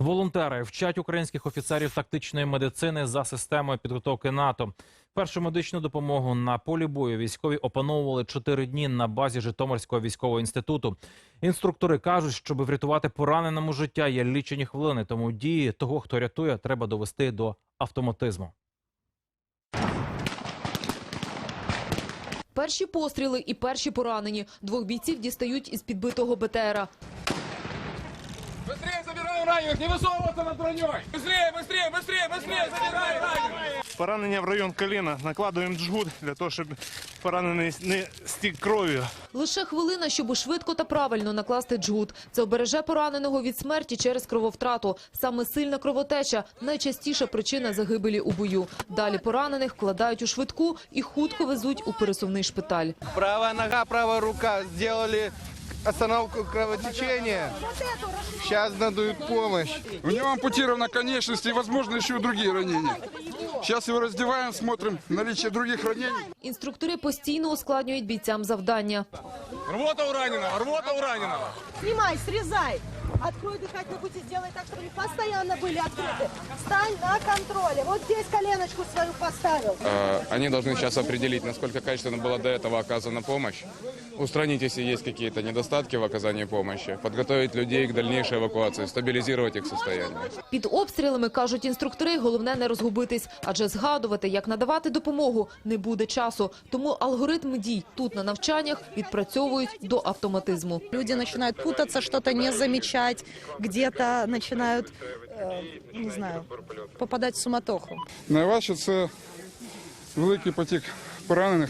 Волонтери вчать українських офіцерів тактичної медицини за системою підготовки НАТО. Першу медичну допомогу на полі бою військові опановували чотири дні на базі Житомирського військового інституту. Інструктори кажуть, щоб врятувати пораненому життя є лічені хвилини, тому дії того, хто рятує, треба довести до автоматизму. Перші постріли і перші поранені. Двох бійців дістають із підбитого БТРа. Забираем раненых, не высовываться над броней! Быстрее, быстрее, быстрее, быстрее забираем раненых! Поранення в район коліна накладуємо джгут для того, щоб поранений не стік кров'ю. Лише хвилина, щоб швидко та правильно накласти джгут. Це обереже пораненого від смерті через крововтрату. Саме сильна кровотеча – найчастіша причина загибелі у бою. Далі поранених вкладають у швидку і хутко везуть у пересувний шпиталь. Правая нога, правая рука сделали остановку кровотечения. Сейчас надают помощь. У него ампутирована конечность и, возможно, еще и другие ранения. Сейчас его раздеваем, смотрим наличие других ранений. Інструктори постійно ускладнюють бійцям завдання. Рвота у раненого, рвота у раненого! Снимай, срезай. Открой дыхательные пути, сделай так, чтобы они постоянно были открыты. Стань на контроле. Вот здесь коленочку свою поставил. Э, Они должны сейчас определить, насколько качественно была до этого оказана помощь, устранить, если есть какие-то недостатки в оказании помощи, подготовить людей к дальнейшей эвакуации, стабилизировать их состояние. Під обстрілами, кажуть інструктори, головне не розгубитись, адже згадувати, як надавати допомогу, не буде часу. Тому алгоритми дій тут на навчаннях відпрацьовують до автоматизму. Люди начинают путаться, что-то не замечать, где-то начинают, э, не знаю, попадать в суматоху. Найважче це великий потік поранених,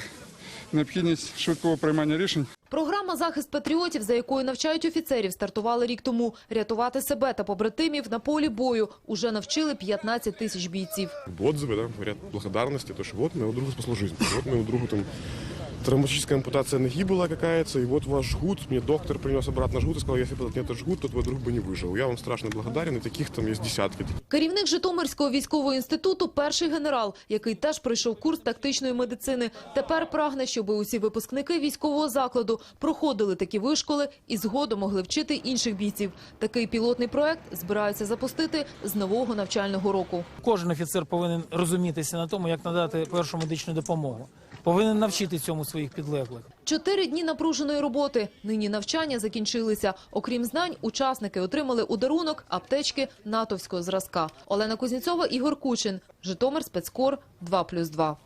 необхідність швидкого приймання рішень. Програма «Захист патріотів», за якою навчають офіцерів, стартувала рік тому. Рятувати себе та побратимів на полі бою уже навчили 15 тисяч бійців. отзывы, да, говорят благодарности, то, что вот моего друга спасло жизнь, вот моему другу там травматическая ампутация ноги была какая-то, и вот ваш жгут, мне доктор принес обратно жгут и сказал, если бы этот нет жгут, то твой друг бы не выжил. Я вам страшно благодарен, и таких там есть десятки. Керівник Житомирського військового інституту – перший генерал, який теж пройшов курс тактичної медицини. Тепер прагне, щоб усі випускники військового закладу проходили такі вишколи і згодом могли вчити інших бійців. Такий пілотний проект збираються запустити з нового навчального року. Кожен офіцер повинен розумітися на тому, як надати першу медичну допомогу. Повинен навчити цьому своїх підлеглих. Чотири дні напруженої роботи. Нині навчання закінчилися. Окрім знань, учасники отримали ударунок, аптечки натовського зразка. Олена Кузнєцова, Ігор Кучин. Житомир спецкор 2+,2.